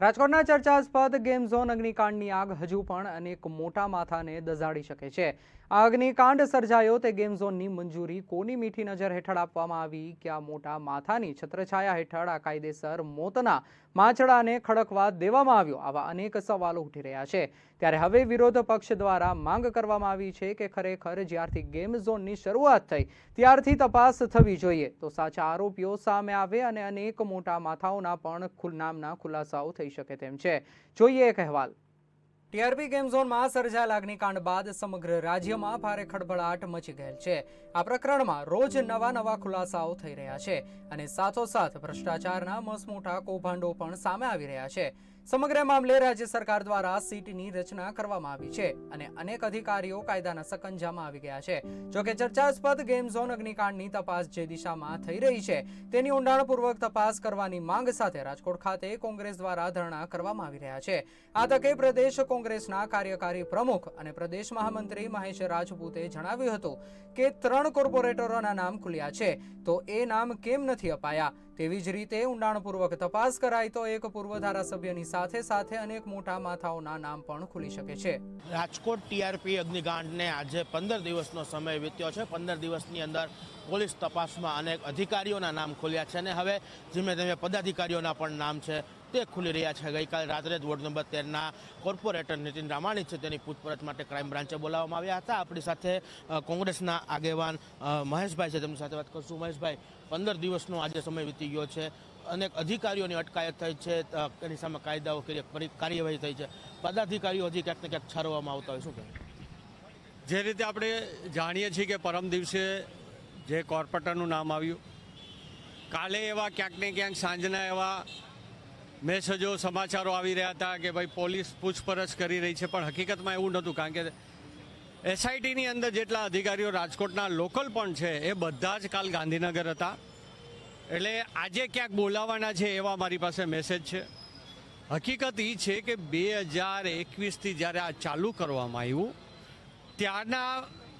રાજકોટના ચર્ચાસ્પદ game zone અગ્નિકાંડની આગ હજુ પણ અનેક મોટા માથાને દઝાડી શકે છે. આ અગ્નિકાંડ સર્જાયો તે ગેમ ઝોનની મંજૂરી કોની મીઠી નજર હેઠળ આપવામાં આવી? કે આ મોટા માથાની છત્રછાયા હેઠળ આ કાયદેસર મોતના માછડાને ખડકવા દેવામાં આવ્યો? આવા અનેક સવાલો ઉઠી રહ્યા છે. ત્યારે હવે વિરોધ પક્ષ દ્વારા માંગ કરવામાં આવી છે કે ખરેખર જ્યારથી ગેમ ઝોનની શરૂઆત થઈ, ત્યારથી તપાસ થવી જોઈએ. તો સાચા આરોપીઓ સામે આવે અને અનેક મોટા માથાઓના પણ નામના ખુલાસાઓ થઈ શકે તેમ છે. જોઈએ એક અહેવાલ. ટીઆરપી ગેમ ઝોનમાં સર્જાયેલ અગ્નિકાંડ બાદ સમગ્ર રાજ્યમાં ભારે ખળભળાટ મચી ગયેલ છે. આ પ્રકરણમાં રોજ નવા નવા ખુલાસાઓ થઈ રહ્યા છે અને સાથોસાથ ભ્રષ્ટાચારના મસમોટા કૌભાંડો પણ સામે આવી રહ્યા છે. સમગ્ર મામલે રાજ્ય સરકાર દ્વારા સીટની રચના કરવામાં આવી છે અને અનેક અધિકારીઓ કાયદાના સકંજામાં આવી ગયા છે. જોકે ચર્ચાસ્પદ ગેમ ઝોન અગ્નિકાંડની તપાસ જે દિશામાં થઈ રહી છે, તેની ઊંડાણપૂર્વક તપાસ કરવાની માંગ સાથે રાજકોટ ખાતે કોંગ્રેસ દ્વારા ધરણા કરવામાં આવી રહ્યા છે. આ તકે પ્રદેશ કોંગ્રેસના કાર્યકારી પ્રમુખ અને પ્રદેશ મહામંત્રી મહેશ રાજપૂતે જણાવ્યું હતું કે, ત્રણ કોર્પોરેટરોના નામ ખુલ્યા છે, તો એ નામ કેમ નથી અપાયા? તેવી જ રીતે ઊંડાણપૂર્વક તપાસ કરાય તો એક પૂર્વ ધારાસભ્યની સાથે સાથે અનેક મોટા માથાઓના નામ પણ ખુલી શકે છે. રાજકોટ ટીઆરપી અગ્નિકાંડને આજે પંદર દિવસનો સમય વીત્યો છે. પંદર દિવસની અંદર પોલીસ તપાસમાં અનેક અધિકારીઓના નામ ખોલ્યા છે અને હવે ધીમે ધીમે પદાધિકારીઓના પણ નામ છે. તે ખુલી રહ્યા છે. ગઈકાલે રાત્રે જ વોર્ડ નંબર તેરના કોર્પોરેટર નીતિન રામાણી છે તેની પૂછપરછ માટે ક્રાઇમ બ્રાન્ચે બોલાવવામાં આવ્યા હતા. આપણી સાથે કોંગ્રેસના આગેવાન મહેશભાઈ છે. તેમની સાથે વાત કરશું. મહેશભાઈ, પંદર દિવસનો આજે સમય વીતી ગયો છે. અનેક અધિકારીઓની અટકાયત થઈ છે. તેની સામે કાયદાઓ કરી કરી- કાર્યવાહી થઈ છે. પદાધિકારીઓ હજી ક્યાંક ને ક્યાંક છારવામાં આવતા હોય. શું કહે જે રીતે આપણે જાણીએ છીએ કે પરમ દિવસે જે કોર્પોરેટરનું નામ આવ્યું, કાલે એવા ક્યાંક ને ક્યાંક સાંજના એવા મેસેજો સમાચારો આવી રહ્યા હતા કે ભાઈ પોલીસ પૂછપરછ કરી રહી છે, પણ હકીકતમાં એવું નહોતું, કારણ કે એસઆઈટીની અંદર જેટલા અધિકારીઓ રાજકોટના લોકલ પણ છે, એ બધા જ કાલ ગાંધીનગર હતા. એટલે આજે ક્યાંક બોલાવાના છે એવા મારી પાસે મેસેજ છે. હકીકત એ છે કે બે હજાર એકવીસથી જ્યારે આ ચાલુ કરવામાં આવ્યું, ત્યારના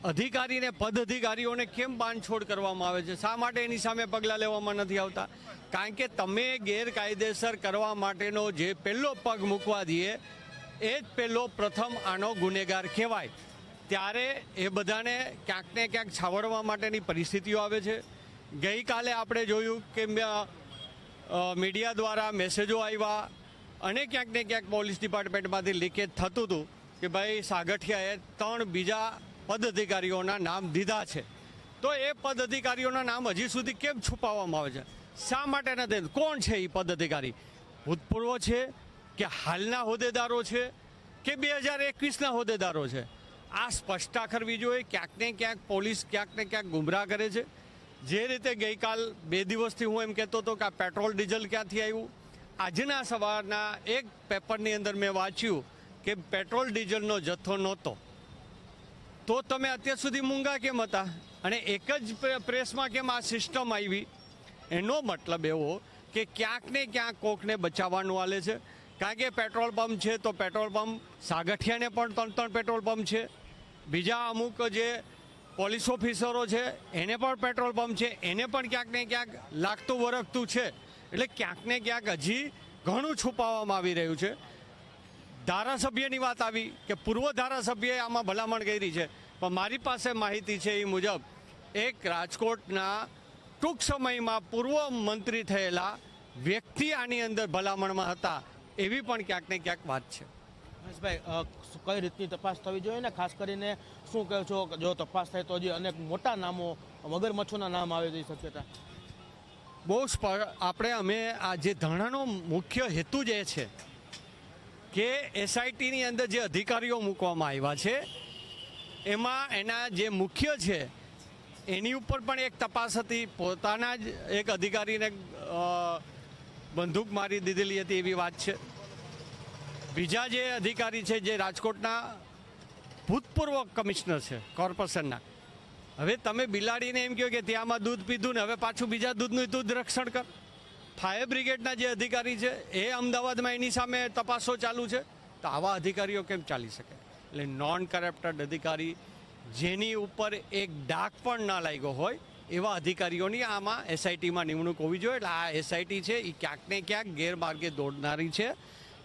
અધિકારીને પદ અધિકારીઓને કેમ બાંધછોડ કરવામાં આવે છે? શા માટે એની સામે પગલાં લેવામાં નથી આવતા? કારણ કે તમે ગેરકાયદેસર કરવા માટેનો જે પહેલો પગ મૂકવા દઈએ, એ જ પહેલો પ્રથમ આનો ગુનેગાર કહેવાય. ત્યારે એ બધાને ક્યાંક ને ક્યાંક છાવડવા માટેની પરિસ્થિતિઓ આવે છે. ગઈકાલે આપણે જોયું કે મીડિયા દ્વારા મેસેજો આવ્યા અને ક્યાંક ને ક્યાંક પોલીસ ડિપાર્ટમેન્ટમાંથી લીકેજ થતું હતું કે ભાઈ સાગઠિયાએ ત્રણ બીજા પદ અધિકારીઓના નામ દીધા છે. તો એ પદ અધિકારીઓના નામ હજી સુધી કેમ છુપાવવામાં આવે છે? શા માટે નથી? કોણ છે એ પદ અધિકારી ભૂતપૂર્વ છે કે હાલના હોદ્દેદારો છે કે બે હજાર એકવીસના હોદ્દેદારો છે? આ સ્પષ્ટતા કરવી જોઈએ ક્યાંક ને ક્યાંક પોલીસ ક્યાંક ને ક્યાંક ગુમરાહ કરે છે. જે રીતે ગઈકાલ બે દિવસથી હું એમ કહેતો હતો કે આ પેટ્રોલ ડીઝલ ક્યાંથી આવ્યું? આજના સવારના એક પેપરની અંદર મેં વાંચ્યું કે પેટ્રોલ ડીઝલનો જથ્થો નહોતો. તો તમે અત્યાર સુધી મૂંગા કેમ હતા? અને એક જ પ્રે- પ્રેસમાં કેમ આ સિસ્ટમ આવી? એનો મતલબ એવો કે ક્યાંક ને ક્યાંક કોકને બચાવવાનું આલે છે. કારણ કે પેટ્રોલ પંપ છે તો પેટ્રોલ પંપ, સાગઠિયાને પણ ત્રણ ત્રણ પેટ્રોલ પંપ છે. બીજા અમુક જે પોલીસ ઓફિસરો છે, એને પણ પેટ્રોલ પંપ છે. એને પણ ક્યાંક ને ક્યાંક લાગતું વરગતું છે. એટલે ક્યાંક ને ક્યાંક હજી ઘણું છુપાવવામાં આવી રહ્યું છે. ધારાસભ્યની વાત આવી કે પૂર્વ ધારાસભ્યએ આમાં ભલામણ કરી છે. પણ મારી પાસે માહિતી છે એ મુજબ એક રાજકોટના ટૂંક સમયમાં પૂર્વ મંત્રી થયેલા વ્યક્તિ આની અંદર ભલામણમાં હતા. એવી પણ ક્યાંક ને ક્યાંક વાત છે. શું- કઈ રીતની તપાસ થવી જોઈએ ને? ખાસ કરીને શું કહો છો જો તપાસ થાય તો હજી અનેક મોટા નામો મગરમચ્છોના નામ આવે તેવી શક્યતા? બહુ આપણે અમે આ જે ધરણાનો મુખ્ય હેતુ જ છે કે એસઆઈટીની અંદર જે અધિકારીઓ મૂકવામાં આવ્યા છે, એમાં એના જે મુખ્ય છે, એની ઉપર પણ એક તપાસ હતી. પોતાના જ એક અધિકારીને બંદૂક મારી દીધેલી હતી એવી વાત છે. બીજા જે અધિકારી છે, જે રાજકોટના ભૂતપૂર્વ કમિશનર છે, કોર્પોરેશનના. હવે તમે બિલાડીને એમ કહો કે ત્યાંમાં દૂધ પીધું ને, હવે પાછું બીજા દૂધનું દૂધ રક્ષણ કર. ફાયર બ્રિગેડના જે અધિકારી છે, એ અમદાવાદમાં એની સામે તપાસો ચાલુ છે. તો આવા અધિકારીઓ કેમ ચાલી શકે? એટલે નોન કરપ્ટેડ અધિકારી જેની ઉપર એક ડાક પણ ના લાગ્યો હોય, એવા અધિકારીઓની આમાં એસઆઈટીમાં નિમણૂક હોવી જોઈએ. એટલે આ એસઆઈટી છે એ ક્યાંક ને ક્યાંક ગેરમાર્ગે દોડનારી છે.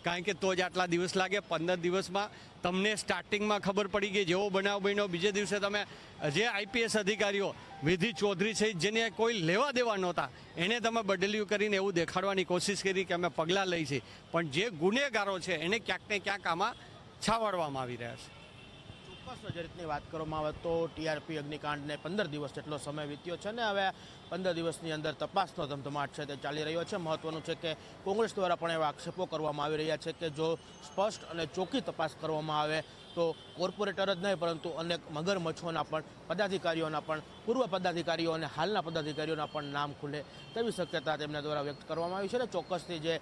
કારણ કે તો જ આટલા દિવસ લાગે, પંદર દિવસમાં તમને સ્ટાર્ટિંગમાં ખબર પડી ગઈ, જેવો બનાવ બન્યો. બીજે દિવસે તમે જે આઈપીએસ અધિકારીઓ, વિધિ ચૌધરી છે જેને કોઈ લેવા દેવા નહોતા, એને તમે બદલ્યું કરીને એવું દેખાડવાની કોશિશ કરી કે અમે પગલાં લઈ છીએ પણ જે ગુનેગારો છે, એને ક્યાંક ને ક્યાંક આમાં છાવડવામાં આવી રહ્યા છે. ચોક્કસ જે વાત કરવામાં આવે તો ટીઆરપી અગ્નિકાંડને પંદર દિવસ જેટલો સમય વીત્યો છે ને હવે પંદર દિવસની અંદર તપાસનો ધમધમાટ છે તે ચાલી રહ્યો છે. મહત્વનું છે કે કોંગ્રેસ દ્વારા પણ એવા આક્ષેપો કરવામાં આવી રહ્યા છે કે જો સ્પષ્ટ અને ચોખ્ખી તપાસ કરવામાં આવે તો કોર્પોરેટર જ નહીં, પરંતુ અનેક મગરમચ્છોના પણ પદાધિકારીઓના પણ, પૂર્વ પદાધિકારીઓ અને હાલના પદાધિકારીઓના પણ નામ ખુલે તેવી શક્યતા તેમના દ્વારા વ્યક્ત કરવામાં આવી છે અને ચોક્કસથી જે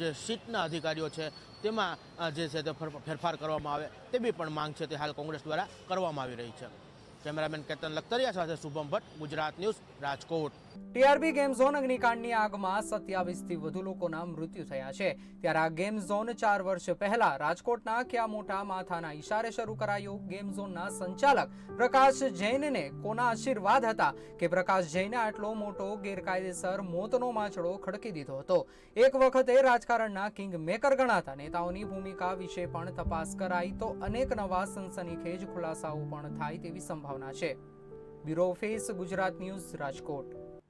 જે સીટના અધિકારીઓ છે તેમાં જે છે તે ફેરફાર કરવામાં આવે તેવી પણ માંગ છે તે હાલ કોંગ્રેસ દ્વારા કરવામાં આવી રહી છે. કેમેરામેન કેતન લખતરિયા સાથે Shubham Bhatt, Gujarat news, Rajkot. TRB game zone અગ્નિકાંડની આગમાં સત્યાવીસથી વધુ લોકોના મૃત્યુ થયા છે. ત્યારે આ ગેમ ઝોન ચાર વર્ષ પહેલા રાજકોટના ક્યાં મોટા માથાના ઈશારે શરૂ કરાયો ગેમ ઝોનના સંચાલક પ્રકાશ જૈનને કોના આશીર્વાદ હતા કે પ્રકાશ જૈને આટલો મોટો ગેરકાયદેસર મોતનો માછડો ખડકી દીધો હતો? એક વખતે રાજકારણના કિંગ મેકર ગણાતા નેતાઓની ભૂમિકા વિશે પણ તપાસ કરાઈ તો અનેક નવા સનસનીખેજ ખુલાસાઓ પણ થાય તેવી સંભાવના છે. Bureau office Gujarat news Rajkot.